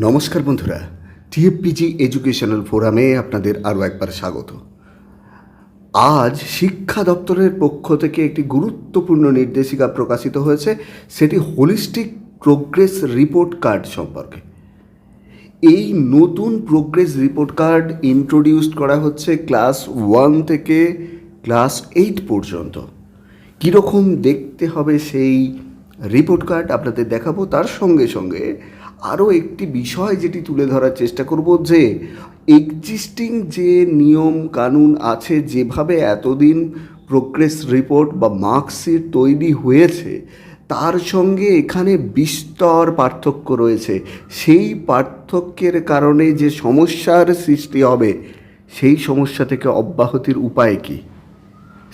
নমস্কার বন্ধুরা, টিএফপিজি এডুকেশনাল ফোরামে আপনাদের আরও একবার স্বাগত। আজ শিক্ষা দপ্তরের পক্ষ থেকে একটি গুরুত্বপূর্ণ নির্দেশিকা প্রকাশিত হয়েছে, সেটি হোলিস্টিক প্রোগ্রেস রিপোর্ট কার্ড সম্পর্কে। এই নতুন প্রোগ্রেস রিপোর্ট কার্ড ইন্ট্রোডিউসড করা হচ্ছে ক্লাস ওয়ান থেকে ক্লাস এইট পর্যন্ত। কীরকম দেখতে হবে সেই রিপোর্ট কার্ড আপনাদের দেখাবো, তার সঙ্গে সঙ্গে আরও একটি বিষয় যেটি তুলে ধরার চেষ্টা করব যে এক্সিস্টিং যে নিয়ম কানুন আছে, যেভাবে এতদিন প্রোগ্রেস রিপোর্ট বা মার্কশিট তৈরি হয়েছে, তার সঙ্গে এখানে বিস্তর পার্থক্য রয়েছে। সেই পার্থক্যের কারণে যে সমস্যার সৃষ্টি হবে, সেই সমস্যা থেকে অব্যাহতির উপায় কী?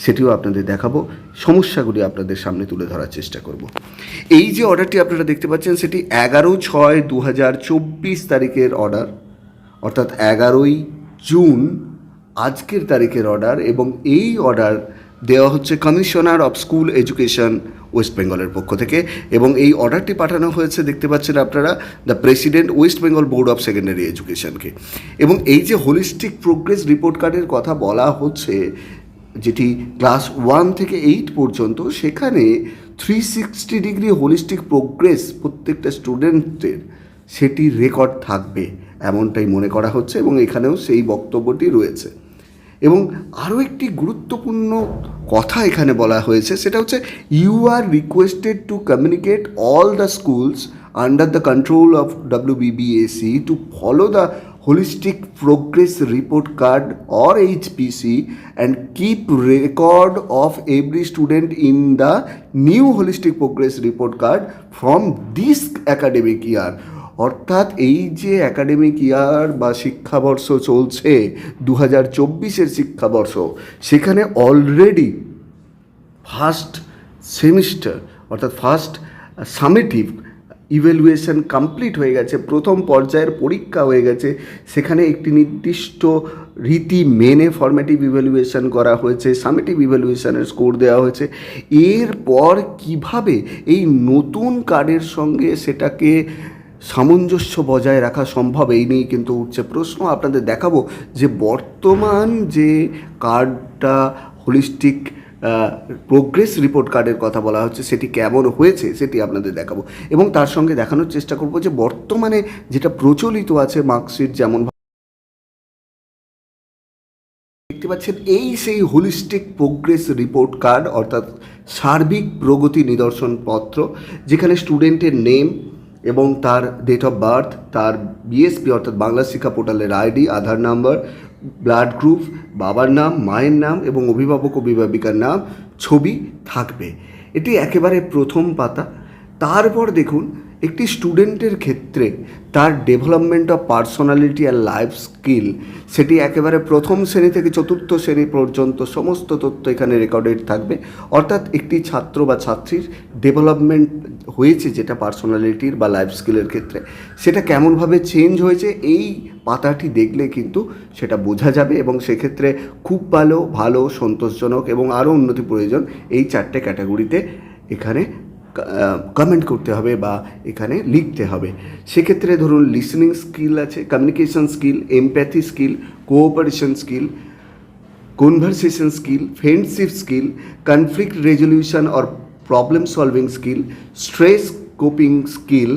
সেটিও আপনাদের দেখাবো। সমস্যাগুলি আপনাদের সামনে তুলে ধরার চেষ্টা করব। এই যে অর্ডারটি আপনারা দেখতে পাচ্ছেন, সেটি এগারো ছয় দু হাজার চব্বিশ তারিখের অর্ডার, অর্থাৎ এগারোই জুন আজকের তারিখের অর্ডার এবং এই অর্ডার দেওয়া হচ্ছে commissioner of school education West বেঙ্গলের পক্ষ থেকে এবং এই অর্ডারটি পাঠানো হয়েছে, দেখতে পাচ্ছেন আপনারা, the president West Bengal board of secondary এডুকেশনকে। এবং এই যে হোলিস্টিক প্রোগ্রেস রিপোর্ট কার্ডের কথা বলা হচ্ছে যেটি ক্লাস ওয়ান থেকে এইট পর্যন্ত, সেখানে three sixty degree holistic progress প্রত্যেকটা স্টুডেন্টদের সেটি রেকর্ড থাকবে, এমনটাই মনে করা হচ্ছে এবং এখানেও সেই বক্তব্যটি রয়েছে। এবং আরও একটি গুরুত্বপূর্ণ কথা এখানে বলা হয়েছে, সেটা হচ্ছে you are requested to communicate all the schools under the control of WBBSE to follow the holistic progress report card or HPC and keep record of every student in the new holistic progress report card from this academic year অর্থাৎ এই যে academic ইয়ার বা শিক্ষাবর্ষ চলছে দু হাজার চব্বিশের শিক্ষাবর্ষ সেখানে অলরেডি ফার্স্ট সেমিস্টার অর্থাৎ ফার্স্ট সামেটিভ ইভ্যালুয়েশন কমপ্লিট হয়ে গেছে, প্রথম পর্যায়ের পরীক্ষা হয়ে গেছে, সেখানে একটি নির্দিষ্ট রীতি মেনে ফর্মেটিভ ইভ্যালুয়েশন করা হয়েছে সামেটিভ ইভ্যালুয়েশনের স্কোর দেওয়া হয়েছে। এরপর কীভাবে এই নতুন কার্ডের সঙ্গে সেটাকে সামঞ্জস্য বজায় রাখা সম্ভব, এই নিয়েই কিন্তু উঠছে প্রশ্ন। আপনাদের দেখাবো যে বর্তমান যে কার্ডটা হোলিস্টিক প্রোগ্রেস রিপোর্ট কার্ডের কথা বলা হচ্ছে, সেটি কেমন হয়েছে সেটি আপনাদের দেখাবো। এবং তার সঙ্গে দেখানোর চেষ্টা করব যে বর্তমানে যেটা প্রচলিত আছে মার্কশিট যেমন দেখতে পাচ্ছেন, এই সেই হোলিস্টিক প্রোগ্রেস রিপোর্ট কার্ড অর্থাৎ সার্বিক প্রগতি নিদর্শন পত্র, যেখানে স্টুডেন্টের নেম এবং তার ডেট অফ বার্থ তার বিএসপি অর্থাৎ বাংলা শিক্ষা পোর্টালের ID Aadhaar number blood group বাবার নাম, মায়ের নাম এবং অভিভাবক অভিভাবিকার নাম, ছবি থাকবে। এটি একেবারে প্রথম পাতা। তারপর দেখুন একটি স্টুডেন্টের ক্ষেত্রে তার ডেভেলপমেন্ট অফ পার্সোনালিটি আর লাইফ স্কিল সেটি একেবারে প্রথম শ্রেণি থেকে চতুর্থ শ্রেণি পর্যন্ত সমস্ত তথ্য এখানে রেকর্ডেড থাকবে। অর্থাৎ একটি ছাত্র বা ছাত্রীর ডেভেলপমেন্ট হয়েছে যেটা পার্সোনালিটির বা লাইফ স্কিলের ক্ষেত্রে। সেটা কেমনভাবে চেঞ্জ হয়েছে, এই পাতাটি দেখলে কিন্তু সেটা বোঝা যাবে এবং সেক্ষেত্রে খুব ভালো ভালো, সন্তোষজনক এবং আরও উন্নতি প্রয়োজন এই চারটে ক্যাটাগরিতে এখানে কমেন্ট করতে হবে বা এখানে লিখতে হবে। সেক্ষেত্রে ধরুন লিসনিং স্কিল আছে communication skill empathy skill cooperation skill conversation skill friendship skill conflict resolution or problem solving skill stress coping skill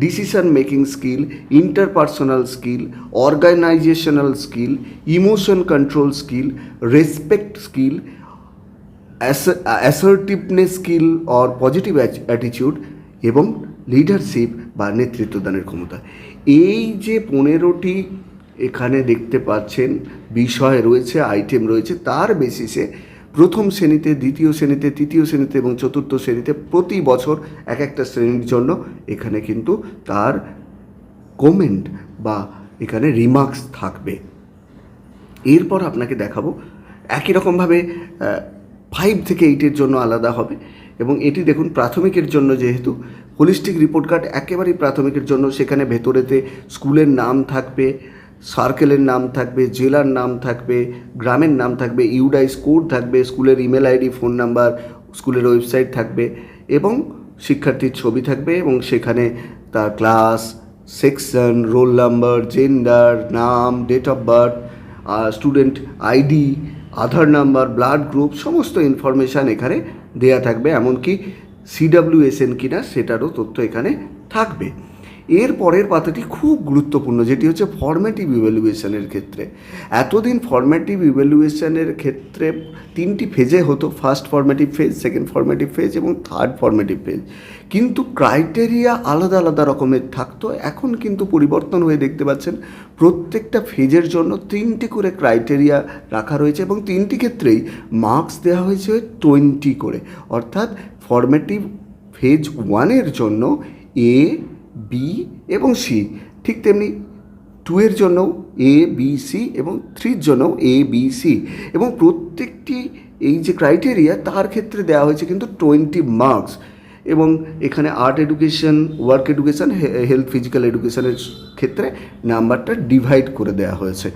decision making skill interpersonal skill organisational skill emotion control skill respect skill assertiveness skill or positive attitude এবং leadership বা নেতৃত্বদানের ক্ষমতা। এই যে পনেরোটি এখানে দেখতে পাচ্ছেন, বিষয় রয়েছে আইটেম রয়েছে, তার বেসিসে প্রথম শ্রেণীতে, দ্বিতীয় শ্রেণীতে, তৃতীয় শ্রেণীতে এবং চতুর্থ শ্রেণীতে প্রতি বছর এক একটা শ্রেণির জন্য এখানে কিন্তু তার কমেন্ট বা এখানে রিমার্কস থাকবে। এরপর আপনাকে দেখাবো, একই রকমভাবে ফাইভ থেকে এইটের জন্য আলাদা হবে। এবং এটি দেখুন প্রাথমিকের জন্য যেহেতু হোলিস্টিক রিপোর্ট কার্ড একেবারেই প্রাথমিকের জন্য। সেখানে ভেতরেতে স্কুলের নাম থাকবে সার্কেলের নাম থাকবে, জেলার নাম থাকবে, গ্রামের নাম থাকবে ইউডাইস কোড থাকবে, স্কুলের ইমেল আইডি ফোন নাম্বার স্কুলের ওয়েবসাইট থাকবে এবং শিক্ষার্থীর ছবি থাকবে এবং সেখানে তার class section roll number gender নাম date of birth student ID Aadhaar number, blood group, সমস্ত ইনফরমেশান এখানে দেয়া থাকবে, এমনকি সিডাব্লিউএসএন কিনা সেটারও তথ্য এখানে থাকবে। এর পরের পাতাটি খুব গুরুত্বপূর্ণ, যেটি হচ্ছে ফর্মেটিভ ইভ্যালুয়েশনের ক্ষেত্রে। এতদিন ফর্মেটিভ ইভ্যালুয়েশনের ক্ষেত্রে তিনটি ফেজে হতো first formative phase second formative phase এবং থার্ড ফর্মেটিভ ফেজ কিন্তু ক্রাইটেরিয়া আলাদা আলাদা রকমের থাকতো, এখন কিন্তু পরিবর্তন হয়ে দেখতে পাচ্ছেন, প্রত্যেকটা ফেজের জন্য তিনটি করে ক্রাইটেরিয়া রাখা রয়েছে এবং তিনটি ক্ষেত্রেই মার্কস দেওয়া হয়েছে টোয়েন্টি করে। অর্থাৎ ফর্মেটিভ ফেজ ওয়ানের জন্য এ বি এবং সি ঠিক তেমনি টু এর জন্য এ বি সি এবং থ্রির জন্য এ বি সি এবং প্রত্যেকটি এই যে ক্রাইটেরিয়া তার ক্ষেত্রে দেওয়া হয়েছে কিন্তু টোয়েন্টি মার্কস এবং এখানে art education work education health physical এডুকেশনের ক্ষেত্রে নাম্বারটা ডিভাইড করে দেওয়া হয়েছে।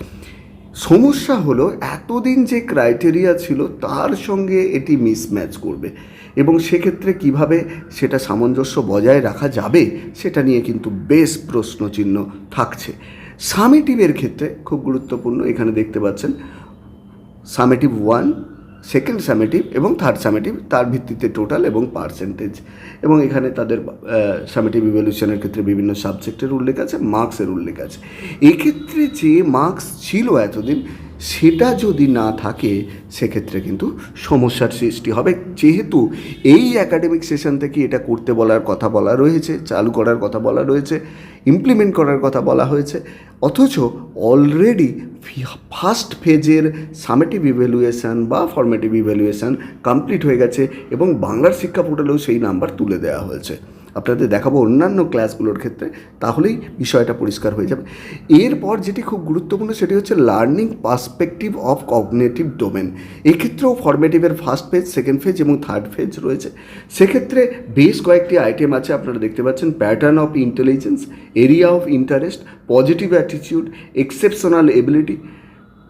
সমস্যা হলো, এতদিন যে ক্রাইটেরিয়া ছিল, তার সঙ্গে এটি মিসম্যাচ করবে। এবং সেক্ষেত্রে কীভাবে সেটা সামঞ্জস্য বজায় রাখা যাবে, সেটা নিয়ে কিন্তু বেশ প্রশ্নচিহ্ন থাকছে। সামেটিভের ক্ষেত্রে খুব গুরুত্বপূর্ণ, এখানে দেখতে পাচ্ছেন সামেটিভ ওয়ান, সেকেন্ড সামেটিভ এবং থার্ড সামেটিভ তার ভিত্তিতে টোটাল এবং পার্সেন্টেজ। এবং এখানে তাদের সামেটিভ ইভ্যালুয়েশনের ক্ষেত্রে বিভিন্ন সাবজেক্টের উল্লেখ আছে মার্কসের উল্লেখ আছে। এক্ষেত্রে যে মার্কস ছিল এতদিন সেটা যদি না থাকে, সেক্ষেত্রে কিন্তু সমস্যার সৃষ্টি হবে। যেহেতু এই একাডেমিক সেশন থেকে এটা করতে বলার কথা বলা রয়েছে, চালু করার কথা বলা রয়েছে ইমপ্লিমেন্ট করার কথা বলা হয়েছে, অথচ অলরেডি ফার্স্ট ফেজের সামেটিভ ইভ্যালুয়েশান বা ফর্মেটিভ ইভ্যালুয়েশান কমপ্লিট হয়ে গেছে এবং বাংলার শিক্ষা পোর্টালেও সেই নাম্বার তুলে দেওয়া হয়েছে। আপনাদের দেখাবো অন্যান্য ক্লাসগুলোর ক্ষেত্রে, তাহলেই বিষয়টা পরিষ্কার হয়ে যাবে। এরপর যেটি খুব গুরুত্বপূর্ণ, সেটি হচ্ছে learning perspective of cognitive domain এক্ষেত্রেও ফর্মেটিভের ফার্স্ট ফেজ সেকেন্ড ফেজ এবং থার্ড ফেজ রয়েছে। সেক্ষেত্রে বেশ কয়েকটি আইটেম আছে, আপনারা দেখতে পাচ্ছেন। Pattern of intelligence area of interest positive attitude exceptional ability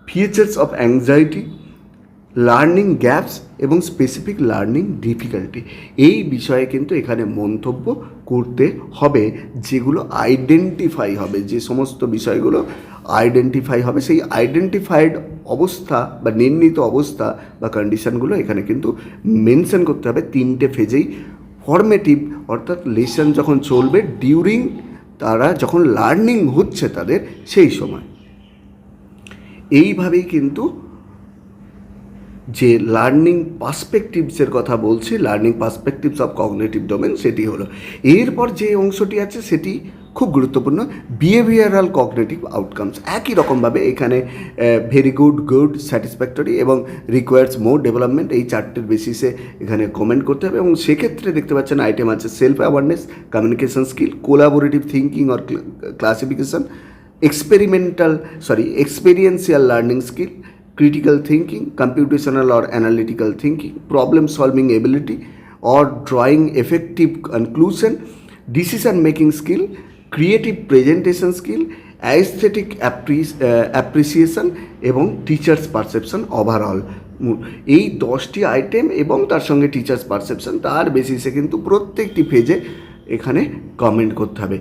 features of anxiety learning gaps এবং স্পেসিফিক লার্নিং ডিফিকাল্টি এই বিষয়ে কিন্তু এখানে মন্তব্য করতে হবে, যেগুলো আইডেন্টিফাই হবে, যে সমস্ত বিষয়গুলো আইডেন্টিফাই হবে। সেই আইডেন্টিফাইড অবস্থা বা নির্ণীত অবস্থা বা কন্ডিশনগুলো এখানে কিন্তু মেনশন করতে হবে তিনটে ফেজেই ফর্মেটিভ অর্থাৎ লেসন যখন চলবে ডিউরিং তারা যখন লার্নিং হচ্ছে তাদের, সেই সময়। এইভাবেই কিন্তু যে লার্নিং পার্সপেকটিভসের কথা বলছি learning perspectives of cognitive domain সেটি হলো। এরপর যে অংশটি আছে সেটি খুব গুরুত্বপূর্ণ বিহেভিয়ারাল কগনেটিভ আউটকামস একই রকমভাবে এখানে ভেরি গুড গুড স্যাটিসফ্যাক্টরি এবং রিকোয়ার্স মোর ডেভেলপমেন্ট এই চারটের বেসিসে এখানে কমেন্ট করতে হবে এবং সেক্ষেত্রে দেখতে পাচ্ছেন আইটেম আছে self awareness communication skill collaborative thinking or classification experimental sorry experiential learning skill critical thinking, computational or analytical thinking, problem solving ability, or drawing effective conclusion, decision making skill, creative presentation skill, uh, appreciation এবং teachers perception overall এই দশটি item এবং তার সঙ্গে teachers perception তার বেসিসে কিন্তু প্রত্যেকটি পেজে এখানে কমেন্ট করতে হবে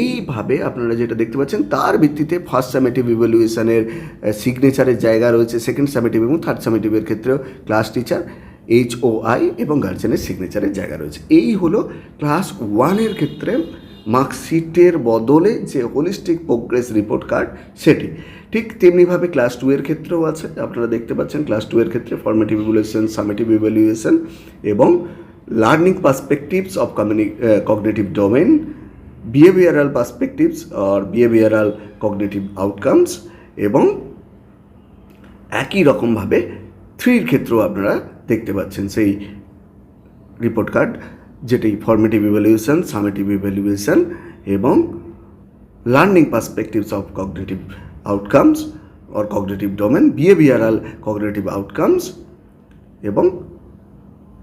এইভাবে আপনারা যেটা দেখতে পাচ্ছেন, তার ভিত্তিতে ফার্স্ট সামেটিভ ইভ্যালুয়েশনের সিগনেচারের জায়গা রয়েছে সেকেন্ড সামেটিভ এবং থার্ড সামেটিভের ক্ষেত্রেও class teacher H O I এবং গার্জেনের সিগনেচারের জায়গা রয়েছে। এই হলো ক্লাস ওয়ানের ক্ষেত্রে মার্কশিটের বদলে যে হোলিস্টিক প্রোগ্রেস রিপোর্ট কার্ড সেটি। ঠিক তেমনিভাবে ক্লাস টু এর ক্ষেত্রেও আছে, আপনারা দেখতে পাচ্ছেন ক্লাস টু এর ক্ষেত্রে ফর্মেটিভ ইভ্যালুয়েশন সামেটিভ ইভ্যালুয়েশন এবং learning perspectives of কমিউনি cognitive domain behavioural perspectives or behavioural cognitive outcomes এবং একই রকমভাবে থ্রির ক্ষেত্রেও আপনারা দেখতে পাচ্ছেন সেই রিপোর্ট কার্ড যেটি ফর্মেটিভ ইভ্যালুয়েশন সামেটিভ ইভ্যালুয়েশন এবং learning perspectives of cognitive outcomes or cognitive domain behavioural cognitive outcomes এবং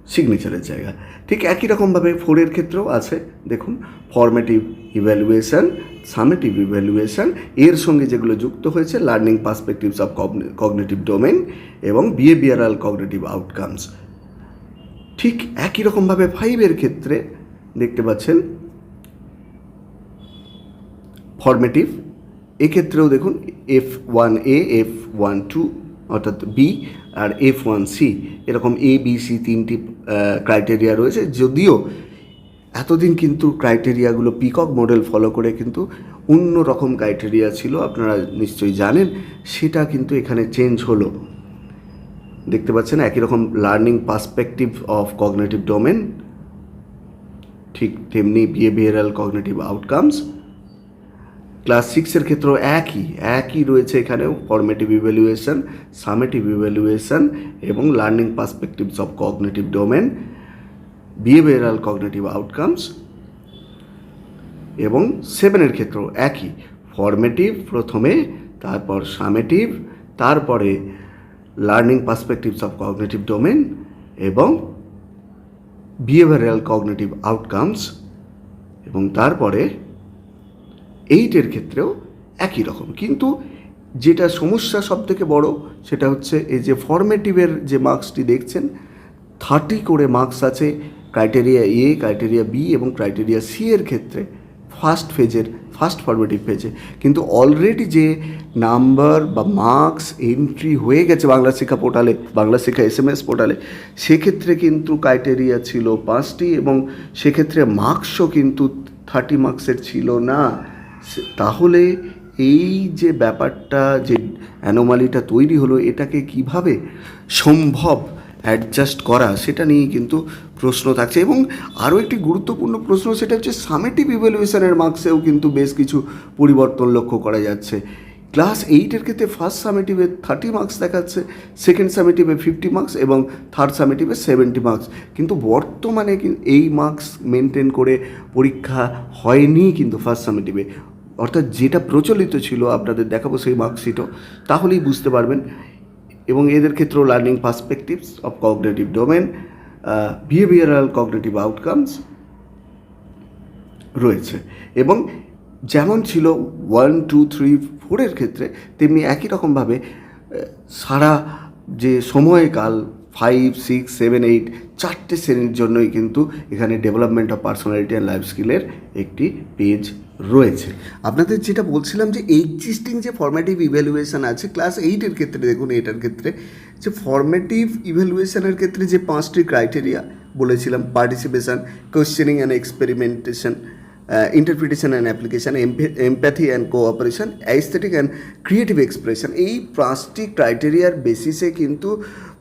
সিগনেচারের জায়গা। ঠিক একই রকমভাবে ফোরের ক্ষেত্রেও আছে। দেখুন ফর্মেটিভ ইভ্যালুয়েশন সামেটিভ ইভ্যালুয়েশন এর সঙ্গে যেগুলো যুক্ত হয়েছে learning perspectives of cognitive domain এবং বিহেভিয়ারাল কগনেটিভ আউটকামস ঠিক একই রকমভাবে ফাইভের ক্ষেত্রে দেখতে পাচ্ছেন ফরমেটিভ এক্ষেত্রেও দেখুন F one A F one two অর্থাৎ বি আর এফ ওয়ান সি এরকম এ বি সি তিনটি ক্রাইটেরিয়া রয়েছে। যদিও এতদিন কিন্তু ক্রাইটেরিয়াগুলো পিকক মডেল ফলো করে কিন্তু অন্য রকম ক্রাইটেরিয়া ছিল, আপনারা নিশ্চয়ই জানেন, সেটা কিন্তু এখানে চেঞ্জ হলো। দেখতে পাচ্ছেন, একই রকম learning perspective of cognitive domain ঠিক তেমনি বিহেভিয়ারাল কগনেটিভ আউটকামস ক্লাস সিক্সের ক্ষেত্রেও একই একই রয়েছে এখানেও ফর্মেটিভ ইভ্যালুয়েশন সামেটিভ ইভ্যালুয়েশন এবং learning perspectives of cognitive domain behavioural cognitive outcomes এবং সেভেনের ক্ষেত্রেও একই। ফর্মেটিভ প্রথমে, তারপর সামেটিভ তারপরে learning perspectives of cognitive domain এবং বিহেভিয়ারাল কগনেটিভ আউটকামস এবং তারপরে এইটের ক্ষেত্রেও একই রকম। কিন্তু যেটা সমস্যা সব থেকে বড়, সেটা হচ্ছে এই যে ফর্মেটিভের যে মার্কসটি দেখছেন থার্টি করে মার্কস আছে ক্রাইটেরিয়া এ ক্রাইটেরিয়া বি এবং ক্রাইটেরিয়া সি এর ক্ষেত্রে ফার্স্ট ফেজের ফার্স্ট ফর্মেটিভ পেজে কিন্তু অলরেডি যে নাম্বার বা মার্কস এন্ট্রি হয়ে গেছে বাংলা শিক্ষা পোর্টালে বাংলা শিক্ষা এস এম এস পোর্টালে সেক্ষেত্রে কিন্তু ক্রাইটেরিয়া ছিল পাঁচটি এবং সেক্ষেত্রে মার্কসও কিন্তু থার্টি মার্কসের ছিল না। তাহলে এই যে ব্যাপারটা, যে অ্যানোমালিটা তৈরি হলো, এটাকে কীভাবে সম্ভব অ্যাডজাস্ট করা, সেটা নিয়ে কিন্তু প্রশ্ন থাকছে। এবং আরও একটি গুরুত্বপূর্ণ প্রশ্ন, সেটা হচ্ছে সামেটিভ ইভ্যালুয়েশনের মার্কসেও কিন্তু বেশ কিছু পরিবর্তন লক্ষ্য করা যাচ্ছে। ক্লাস এইটের ক্ষেত্রে ফার্স্ট সামেটিভে থার্টি মার্কস দেখাচ্ছে সেকেন্ড সামেটিভে ফিফটি মার্কস এবং থার্ড সামেটিভে সেভেন্টি মার্কস কিন্তু বর্তমানে এই মার্কস মেনটেন করে পরীক্ষা হয়নি কিন্তু ফার্স্ট সামেটিভে অর্থাৎ যেটা প্রচলিত ছিল আপনাদের দেখাবো সেই মার্কশিটও তাহলেই বুঝতে পারবেন। এবং এদের ক্ষেত্রেও learning perspectives of cognitive domain behavioural cognitive outcomes রয়েছে। এবং যেমন ছিল ওয়ান টু থ্রি ফোরের ক্ষেত্রে, তেমনি একই রকমভাবে সারা যে সময়কাল ফাইভ সিক্স সেভেন এইট চারটে শ্রেণির জন্যই কিন্তু এখানে development of personality and life স্কিলের একটি পেজ রয়েছে। আপনাদের যেটা বলছিলাম যে এক্সিস্টিং যে ফর্মেটিভ ইভ্যালুয়েশন আছে ক্লাস এইটের ক্ষেত্রে দেখুন, এটার ক্ষেত্রে যে ফর্মেটিভ ইভ্যালুয়েশনের ক্ষেত্রে যে পাঁচটি ক্রাইটেরিয়া বলেছিলাম participation questioning and experimentation interpretation and application empathy and cooperation aesthetic and creative expression এই পাঁচটি ক্রাইটেরিয়ার বেসিসে কিন্তু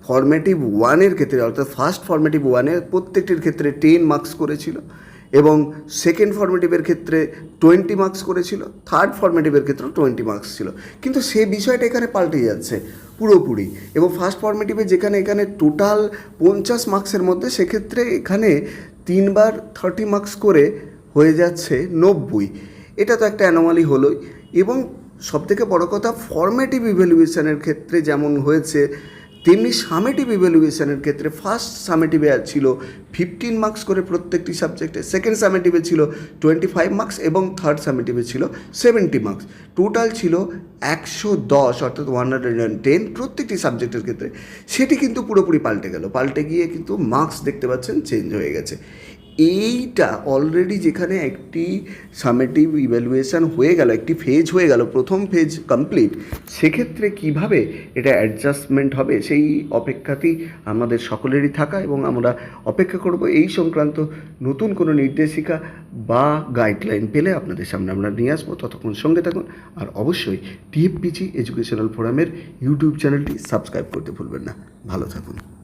ফর্মেটিভ ওয়ানের ক্ষেত্রে, অর্থাৎ ফার্স্ট ফর্মেটিভ ওয়ানের প্রত্যেকটির ক্ষেত্রে টেন মার্কস করেছিল এবং সেকেন্ড ফর্মেটিভের ক্ষেত্রে টোয়েন্টি মার্কস করেছিল থার্ড ফর্মেটিভের ক্ষেত্রেও টোয়েন্টি মার্কস ছিল। কিন্তু সে বিষয়টা এখানে পাল্টে যাচ্ছে পুরোপুরি এবং ফার্স্ট ফর্মেটিভে যেখানে এখানে টোটাল পঞ্চাশ মার্কসের মধ্যে সেক্ষেত্রে এখানে তিনবার থার্টি মার্কস করে হয়ে যাচ্ছে নব্বই। এটা তো একটা অ্যানোমালি হলোই এবং সবথেকে বড় কথা ফর্মেটিভ ইভ্যালুয়েশনের ক্ষেত্রে যেমন হয়েছে তেমনি সামেটিভ ইভ্যালুয়েশনের ক্ষেত্রে ফার্স্ট সামেটিভে ছিল ফিফটিন মার্কস করে প্রত্যেকটি সাবজেক্টে সেকেন্ড সামেটিভে ছিল টোয়েন্টি ফাইভ মার্কস এবং থার্ড সামেটিভে ছিল সেভেন্টি মার্কস টোটাল ছিল একশো দশ, অর্থাৎ ওয়ান হান্ড্রেড অ্যান্ড টেন প্রত্যেকটি সাবজেক্টের ক্ষেত্রে। সেটি কিন্তু পুরোপুরি পাল্টে গেল। পাল্টে গিয়ে কিন্তু মার্কস দেখতে পাচ্ছেন চেঞ্জ হয়ে গেছে। এইটা অলরেডি যেখানে একটি সামেটিভ ইভ্যালুয়েশন হয়ে গেল, একটি ফেজ হয়ে গেল, প্রথম ফেজ কমপ্লিট সেক্ষেত্রে কীভাবে এটা অ্যাডজাস্টমেন্ট হবে সেই অপেক্ষাতেই আমাদের সকলেরই থাকা এবং আমরা অপেক্ষা করব এই সংক্রান্ত নতুন কোনো নির্দেশিকা বা গাইডলাইন পেলে আপনাদের সামনে আমরা নিয়ে আসব। ততক্ষণ সঙ্গে থাকুন আর অবশ্যই টিএফপিজি এডুকেশনাল ফোরামের ইউটিউব চ্যানেলটি সাবস্ক্রাইব করতে ভুলবেন না। ভালো থাকুন।